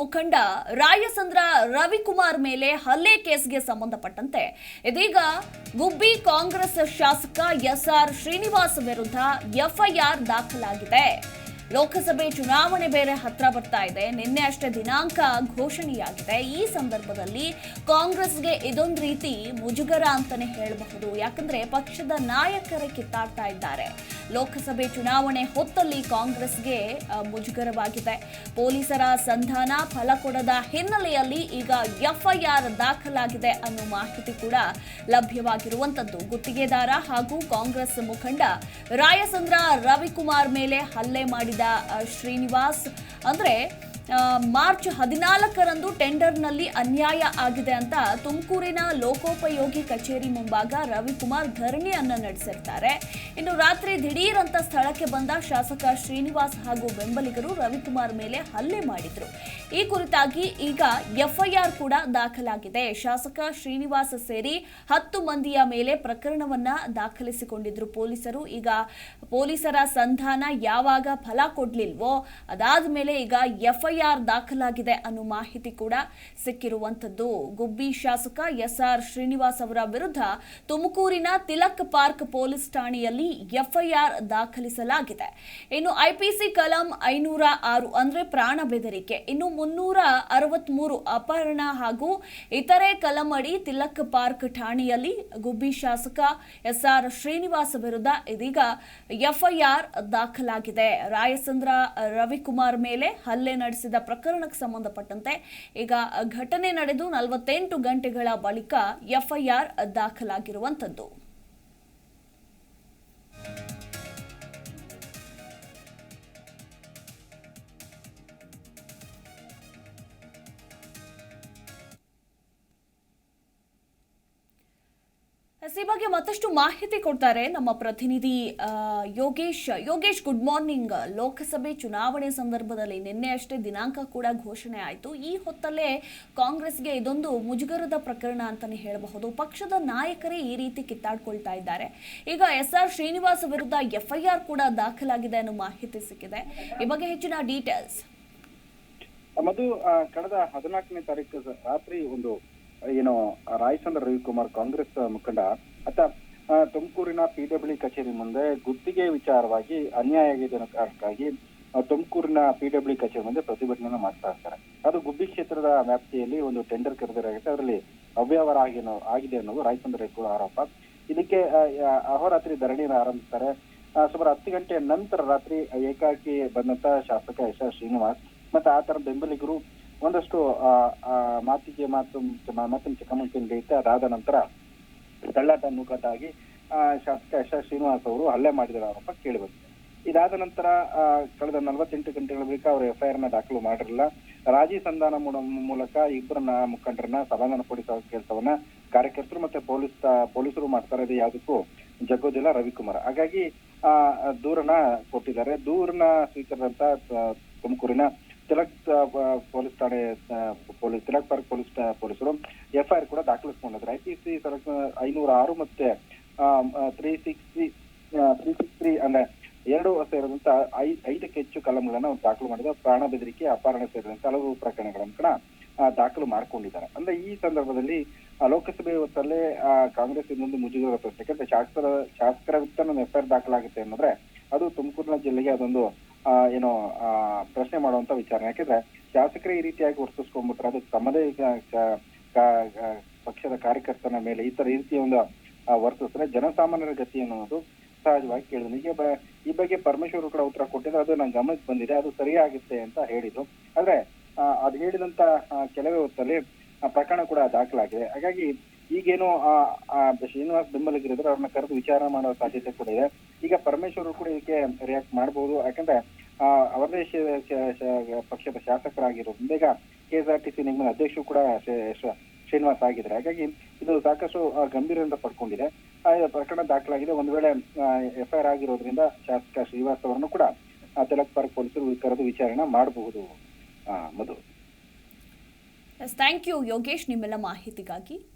ಮುಖಂಡ ರಾಯಸಂದ್ರ ರವಿಕುಮಾರ್ ಮೇಲೆ ಹಲ್ಲೆ ಕೇಸ್ಗೆ ಸಂಬಂಧಪಟ್ಟಂತೆ, ಇದೀಗ ಗುಬ್ಬಿ ಕಾಂಗ್ರೆಸ್ ಶಾಸಕ ಎಸ್ಆರ್ ಶ್ರೀನಿವಾಸ್ ವಿರುದ್ಧ ಎಫ್ಐಆರ್ ದಾಖಲಾಗಿದೆ. ಲೋಕಸಭೆ ಚುನಾವಣೆ ಬೇರೆ ಹತ್ರ ಬರ್ತಾ ಇದೆ. ನಿನ್ನೆ ಅಷ್ಟೇ ದಿನಾಂಕ ಘೋಷಣೆಯಾಗಿದೆ. ಈ ಸಂದರ್ಭದಲ್ಲಿ ಕಾಂಗ್ರೆಸ್ಗೆ ಇದೊಂದು ರೀತಿ ಮುಜುಗರ ಅಂತಾನೆ ಹೇಳಬಹುದು. ಯಾಕಂದ್ರೆ ಪಕ್ಷದ ನಾಯಕರೇ ಕಿತ್ತಾಡ್ತಾ ಇದ್ದಾರೆ. ಲೋಕಸಭೆ ಚುನಾವಣೆ ಹೊತ್ತಲ್ಲಿ ಕಾಂಗ್ರೆಸ್ಗೆ ಮುಜುಗರವಾಗಿದೆ. ಪೊಲೀಸರ ಸಂಧಾನ ಫಲ ಕೊಡದ ಹಿನ್ನೆಲೆಯಲ್ಲಿ ಈಗ ಎಫ್ಐಆರ್ ದಾಖಲಾಗಿದೆ ಅನ್ನೋ ಮಾಹಿತಿ ಕೂಡ ಲಭ್ಯವಾಗಿರುವಂತದ್ದು. ಗುತ್ತಿಗೆದಾರ ಹಾಗೂ ಕಾಂಗ್ರೆಸ್ ಮುಖಂಡ ರಾಯಸಂದ್ರ ರವಿಕುಮಾರ್ ಮೇಲೆ ಹಲ್ಲೆ ಮಾಡಿದ ಆ, ಶ್ರೀನಿವಾಸ್. ಅಂದ್ರೆ ಮಾರ್ಚ್ ಹದಿನಾಲ್ಕರಂದು ಟೆಂಡರ್ನಲ್ಲಿ ಅನ್ಯಾಯ ಆಗಿದೆ ಅಂತ ತುಮಕೂರಿನ ಲೋಕೋಪಯೋಗಿ ಕಚೇರಿ ಮುಂಭಾಗ ರವಿಕುಮಾರ್ ಧರಣಿಯನ್ನು ನಡೆಸಿರ್ತಾರೆ. ಇನ್ನು ರಾತ್ರಿ ದಿಢೀರ್ ಸ್ಥಳಕ್ಕೆ ಬಂದ ಶಾಸಕ ಶ್ರೀನಿವಾಸ್ ಹಾಗೂ ಬೆಂಬಲಿಗರು ರವಿಕುಮಾರ್ ಮೇಲೆ ಹಲ್ಲೆ ಮಾಡಿದ್ರು. ಈ ಕುರಿತಾಗಿ ಈಗ ಎಫ್ಐಆರ್ ಕೂಡ ದಾಖಲಾಗಿದೆ. ಶಾಸಕ ಶ್ರೀನಿವಾಸ್ ಸೇರಿ ಹತ್ತು ಮಂದಿಯ ಮೇಲೆ ಪ್ರಕರಣವನ್ನ ದಾಖಲಿಸಿಕೊಂಡಿದ್ರು ಪೊಲೀಸರು. ಈಗ ಪೊಲೀಸರ ಸಂಧಾನ ಯಾವಾಗ ಫಲ ಕೊಡಲಿಲ್ವೋ ಅದಾದ ಮೇಲೆ ಈಗ ಎಫ್ಐಆರ್ ದಾಖಲಾಗಿದೆ ಅನ್ನೋ ಮಾಹಿತಿ ಕೂಡ ಸಿಕ್ಕಿರುವಂತದ್ದು ಗುಬ್ಬಿ ಶಾಸಕ ಎಸ್ಆರ್ ಶ್ರೀನಿವಾಸ್ ಅವರ ವಿರುದ್ಧ ತುಮಕೂರಿನ ತಿಲಕ್ ಪಾರ್ಕ್ ಪೊಲೀಸ್ ಠಾಣೆಯಲ್ಲಿ ಎಫ್ಐಆರ್ ದಾಖಲಿಸಲಾಗಿದೆ. ಇನ್ನು ಐಪಿಸಿ ಕಲಂ ಐನೂರ ಆರು ಅಂದ್ರೆ ಪ್ರಾಣ ಬೆದರಿಕೆ, ಇನ್ನು ಮುನ್ನೂರ ಅರವತ್ಮೂರು ಅಪಹರಣ ಹಾಗೂ ಇತರೆ ಕಲಂ ಅಡಿ ತಿಲಕ್ ಪಾರ್ಕ್ ಠಾಣೆಯಲ್ಲಿ ಗುಬ್ಬಿ ಶಾಸಕ ಎಸ್ ಆರ್ ಶ್ರೀನಿವಾಸ್ ವಿರುದ್ಧ ಇದೀಗ ಎಫ್ಐಆರ್ ದಾಖಲಾಗಿದೆ. ರಾಯಸಂದ್ರ ರವಿಕುಮಾರ್ ಮೇಲೆ ಹಲ್ಲೆ ನಡೆಸಿದ ಪ್ರಕರಣಕ್ಕೆ ಸಂಬಂಧಪಟ್ಟಂತೆ ಈಗ ಘಟನೆ ನಡೆದು ನಲವತ್ತೆಂಟು ಗಂಟೆಗಳ ಬಳಿಕ ಎಫ್ಐಆರ್ ದಾಖಲಾಗಿರುವಂತದ್ದು. ಈ ಬಗ್ಗೆ ಮತ್ತಷ್ಟು ಮಾಹಿತಿ ಕೊಡ್ತಾರೆ ನಮ್ಮ ಪ್ರತಿನಿಧಿ ಯೋಗೇಶ್. ಯೋಗೇಶ್ ಗುಡ್ ಮಾರ್ನಿಂಗ್ ಲೋಕಸಭೆ ಚುನಾವಣೆ ಸಂದರ್ಭದಲ್ಲಿ ನಿನ್ನೆ ಅಷ್ಟೇ ದಿನಾಂಕ ಕೂಡ ಘೋಷಣೆ ಆಯಿತು. ಈ ಹೊತ್ತಲ್ಲೇ ಕಾಂಗ್ರೆಸ್ಗೆ ಇದೊಂದು ಮುಜುಗರದ ಪ್ರಕರಣ ಅಂತಲೇ ಹೇಳಬಹುದು. ಪಕ್ಷದ ನಾಯಕರೇ ಈ ರೀತಿ ಕಿತ್ತಾಡ್ಕೊಳ್ತಾ ಇದ್ದಾರೆ. ಈಗ ಎಸ್ ಆರ್ ಶ್ರೀನಿವಾಸ್ ವಿರುದ್ಧ ಎಫ್ಐಆರ್ ಕೂಡ ದಾಖಲಾಗಿದೆ ಅನ್ನೋ ಮಾಹಿತಿ ಸಿಕ್ಕಿದೆ. ಈ ಬಗ್ಗೆ ಹೆಚ್ಚಿನ ಡೀಟೇಲ್ಸ್. ಮಧು ಕಳೆದ ಹದಿನಾಲ್ಕನೇ ತಾರೀಕು ರಾತ್ರಿ ಒಂದು ಏನು ರಾಯಚಂದ್ರ ರವಿಕುಮಾರ್ ಕಾಂಗ್ರೆಸ್ ಮುಖಂಡ. ಆತ ತುಮಕೂರಿನ ಪಿಡಬ್ಲ್ಯೂ ಕಚೇರಿ ಮುಂದೆ ಗುತ್ತಿಗೆ ವಿಚಾರವಾಗಿ ಅನ್ಯಾಯ ಆಗಿದೆ ಕಾರಣಕ್ಕಾಗಿ ತುಮಕೂರಿನ ಪಿಡಬ್ಲ್ಯೂ ಕಚೇರಿ ಮುಂದೆ ಪ್ರತಿಭಟನೆ ಮಾಡ್ತಾ ಇರ್ತಾರೆ. ಅದು ಗುಬ್ಬಿ ಕ್ಷೇತ್ರದ ವ್ಯಾಪ್ತಿಯಲ್ಲಿ ಒಂದು ಟೆಂಡರ್ ಕರೆದಿರಾಗುತ್ತೆ ಅದರಲ್ಲಿ ಅವ್ಯವಹಾರ ಆಗಿ ಆಗಿದೆ ಅನ್ನೋದು ರಾಯಚಂದ್ರ ರವಿಕುಮಾರ್ ಆರೋಪ. ಇದಕ್ಕೆ ಅಹೋರಾತ್ರಿ ಧರಣಿಯನ್ನು ಆರಂಭಿಸ್ತಾರೆ. ಸುಮಾರು ಹತ್ತು ಗಂಟೆಯ ನಂತರ ರಾತ್ರಿ ಏಕಾಕಿ ಬಂದಂತ ಶಾಸಕ ಎಸ್ ಆರ್ ಶ್ರೀನಿವಾಸ್, ಮತ್ತೆ ಆತರ ಬೆಂಬಲಿಗರು ಒಂದಷ್ಟು ಆ, ಮಾತಿಗೆ ಮಾತು ಮಾತಿನ ಚಕಮಕಿ ಅದಾದ ನಂತರ ತಳ್ಳಾಟ ನೂಕಾಟ ಆ, ಶಾಸಕ ಎಸ್ ಆರ್ ಶ್ರೀನಿವಾಸ್ ಅವರು ಹಲ್ಲೆ ಮಾಡಿದ ಆರೋಪ ಕೇಳಿಬಂದಿದೆ ಇದಾದ ನಂತರ ಕಳೆದ ನಲವತ್ತೆಂಟು ಗಂಟೆಗಳ ಬಳಿಕ ಅವರು ಎಫ್ಐಆರ್ನ ದಾಖಲು ಮಾಡಿರಲಿಲ್ಲ. ರಾಜಿ ಸಂಧಾನ ಮೂಲ- ಮೂಲಕ ಇಬ್ಬರನ್ನ ಮುಖಂಡರನ್ನ ಸಮಾಧಾನಪಡಿಸುವ ಕೆಲಸವನ್ನ ಕಾರ್ಯಕರ್ತರು ಮತ್ತೆ ಪೊಲೀಸ್ ಪೊಲೀಸರು ಮಾಡ್ತಾರೆ ಇದೆ ಯಾವುದಕ್ಕೂ ಜಗ್ಗೋದಿಲ್ಲ ರವಿಕುಮಾರ್. ಹಾಗಾಗಿ ಆ ದೂರನ ಕೊಟ್ಟಿದ್ದಾರೆ. ದೂರನ ಸ್ವೀಕರಿಸಿದಂತ ತುಮಕೂರಿನ ತಿಲಕ್ ಪೊಲೀಸ್ ಠಾಣೆ ಪೊಲೀಸ್, ತಿಲಕ್ ಪಾರ್ಕ್ ಪೊಲೀಸ್ ಪೊಲೀಸರು ಎಫ್ಐಆರ್ ಕೂಡ ದಾಖಲಿಸಿಕೊಂಡಿದ್ದಾರೆ. ಸಿ ಸೆಕ್ಷನ್ ಐನೂರ ಆರು ಮತ್ತೆ three six three three six three ಅಂದ್ರೆ ಎರಡು ಸೇರಿದಂತ ಐ- ಐದಕ್ಕೆ ಹೆಚ್ಚು ಕಲಂಗಳನ್ನ ದಾಖಲು ಮಾಡಿದ. ಪ್ರಾಣ ಬೆದರಿಕೆ, ಅಪಹರಣ ಸೇರಿದಂತೆ ಹಲವು ಪ್ರಕರಣಗಳನ್ನು ಕೂಡ ದಾಖಲು ಮಾಡ್ಕೊಂಡಿದ್ದಾರೆ. ಅಂದ್ರೆ ಈ ಸಂದರ್ಭದಲ್ಲಿ ಲೋಕಸಭೆ ಹೊತ್ತಲ್ಲೇ ಕಾಂಗ್ರೆಸ್ ಇನ್ನೊಂದು ಮುಜುಗರ ತೋರಿಸಿದೆ ಯಾಕಂದ್ರೆ ಶಾಸಕರ ಶಾಸಕರ ವಿರುದ್ಧ ಎಫ್ಐಆರ್ ದಾಖಲಾಗುತ್ತೆ ಅನ್ನೋದ್ರೆ ಅದು ತುಮಕೂರಿನ ಜಿಲ್ಲೆಗೆ ಅದೊಂದು ಏನೋ ಪ್ರಶ್ನೆ ಮಾಡುವಂತ ವಿಚಾರ. ಯಾಕಂದ್ರೆ ಶಾಸಕರೇ ಈ ರೀತಿಯಾಗಿ ವರ್ತಿಸ್ಕೊಂಡ್ಬಿಟ್ರೆ ಅದು ತಮ್ಮದೇ ಪಕ್ಷದ ಕಾರ್ಯಕರ್ತನ ಮೇಲೆ ಈ ತರ ರೀತಿಯ ಒಂದು ವರ್ತಿಸಿದ್ರೆ ಜನಸಾಮಾನ್ಯರ ಗತಿ ಅನ್ನೋದು ಸಹಜವಾಗಿ ಕೇಳಿದ್ರು ಈಗ ಈ ಬಗ್ಗೆ ಪರಮೇಶ್ವರ್ ಕೂಡ ಉತ್ತರ ಕೊಟ್ಟಿದ್ರೆ ಅದು ನನ್ನ ಗಮನಕ್ಕೆ ಬಂದಿದೆ. ಅದು ಸರಿಯಾಗುತ್ತೆ ಅಂತ ಹೇಳಿದ್ರು ಆದ್ರೆ ಅದು ಹೇಳಿದಂತ ಕೆಲವೇ ಹೊತ್ತಲ್ಲಿ ಪ್ರಕರಣ ಕೂಡ ದಾಖಲಾಗಿದೆ. ಹಾಗಾಗಿ ಈಗೇನು ಶ್ರೀನಿವಾಸ್ ಬೆಂಬಲಿಗರಿದ್ರೆ ಅವ್ರನ್ನ ಕರೆದು ವಿಚಾರ ಮಾಡೋ ಸಾಧ್ಯತೆ ಕೂಡ ಇದೆ. ಈಗ ಪರಮೇಶ್ವರ್ ಕೂಡ ಇದಕ್ಕೆ ರಿಯಾಕ್ಟ್ ಮಾಡಬಹುದು ಯಾಕಂದ್ರೆ ಅವರದೇ ಪಕ್ಷದ ಆರ್ ಈಗ ಸಿ ನಿಗಮದ ಅಧ್ಯಕ್ಷರು ಕೂಡ ಶ್ರೀ- ಶ್ರೀ- ಶ್ರೀನಿವಾಸ್ ಆಗಿದ್ದಾರೆ. ಹಾಗಾಗಿ ಇದು ಸಾಕಷ್ಟು ಗಂಭೀರದಿಂದ ಪಡ್ಕೊಂಡಿದೆ. ಪ್ರಕರಣ ದಾಖಲಾಗಿದೆ. ಒಂದು ವೇಳೆ ಎಫ್ಐಆರ್ ಆಗಿರೋದ್ರಿಂದ ಶಾಸಕ ಶ್ರೀನಿವಾಸ್ ಅವರನ್ನು ಕೂಡ ತಿಲಕ್ ಪಾರ್ಕ್ ಪೊಲೀಸರು ಕರೆದು ವಿಚಾರಣೆ ಮಾಡಬಹುದು. ಮಧು. Thank you Yogesh. ನಿಮ್ಮೆಲ್ಲ ಮಾಹಿತಿಗಾಗಿ